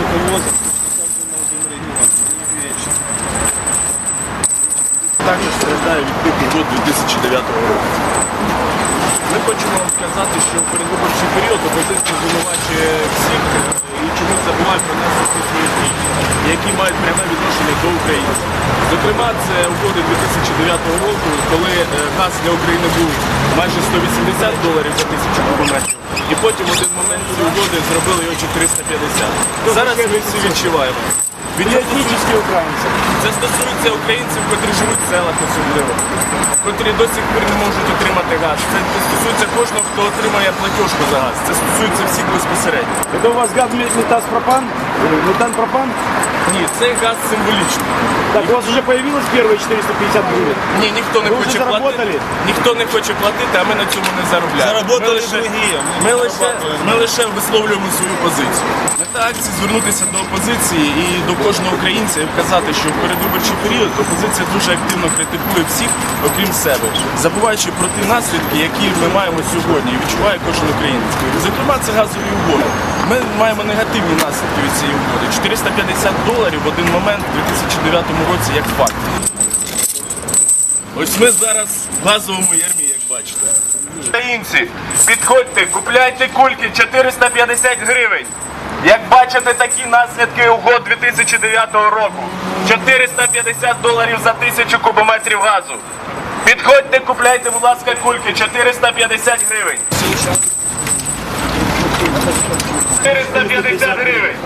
что повозок, точно страждаю від типу до 2009 року. Ми хочемо вам сказати, що передвиборчий період опозиція звинувачує всіх які мають пряме відношення до українців. Зокрема, це угоди 2009 року, коли е, газ для України був майже 180 доларів за тисячу кубометрів. І потім в один момент ці угоди зробили його 450. Зараз ми всі відчуваємо. Від Етнічні українці. це стосується українців, котрі живуть в селах особливо, котрі до сих пір не можуть отримати газ. Це стосується кожного, хто отримає платіжку за газ. Це стосується всіх безпосередньо. Это у вас газ метаз-пропан? Метан-пропан? Ні, цей газ символічний. Так, у вас уже появилось первые 450 гривен? Ні, ніхто не Ви вже хоче заработали? платити. Ніхто не хоче платити, а ми на цьому не заробляємо. Заработали ми лише, другі, ми ми не лише, зарабатуємо. ми лише висловлюємо свою позицію. Мета акції звернутися до опозиції і до кожного українця і вказати, що в передвиборчий період опозиція дуже активно критикує всіх, окрім себе, забуваючи про ті наслідки, які ми маємо сьогодні, і відчуває кожен українець. Зокрема, це газові угоди. Ми маємо негативні наслідки від цієї угоди. 450 доларів в один момент у 2009 році як факт. Ось ми зараз в газовому ярмі, як бачите. Українці, підходьте, купляйте кульки 450 гривень. Як бачите, такі наслідки угод 2009 року. 450 доларів за тисячу кубометрів газу. Підходьте, купляйте, будь ласка, кульки 450 гривень. 450 гривень.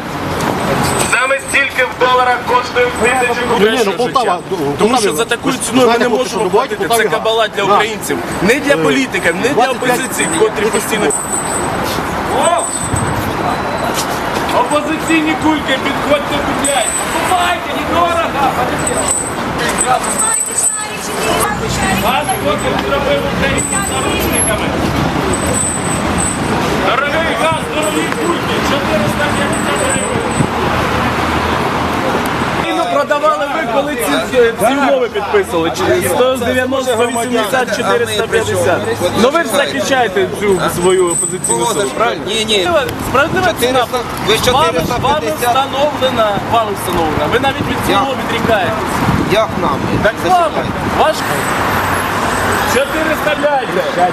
Саме стільки в доларах коштує тисячу Ні, ну, Полтава, ну, Тому що за таку ви ціну ми не можемо що платити. Це кабала для українців. Не для політиків, не для опозиції, котрі постійно. Опозиційні кульки, підходьте, купляйте. Купайте, недорого. Вас хлопець зробив Україну заручниками. Дорогий газ, дорогі кульки, 450 гривень. Україну продавали ви, коли ці, ці умови підписували. Чи 190, 180, 450. Ну ви ж захищаєте цю свою опозиційну силу, правильно? Ні, ні. Справедлива ціна. 400, ви Вами, вами встановлена, вами встановлена. Ви навіть від цього відрікаєтесь. Як нам? Так вами. Ваш 400 гляньте.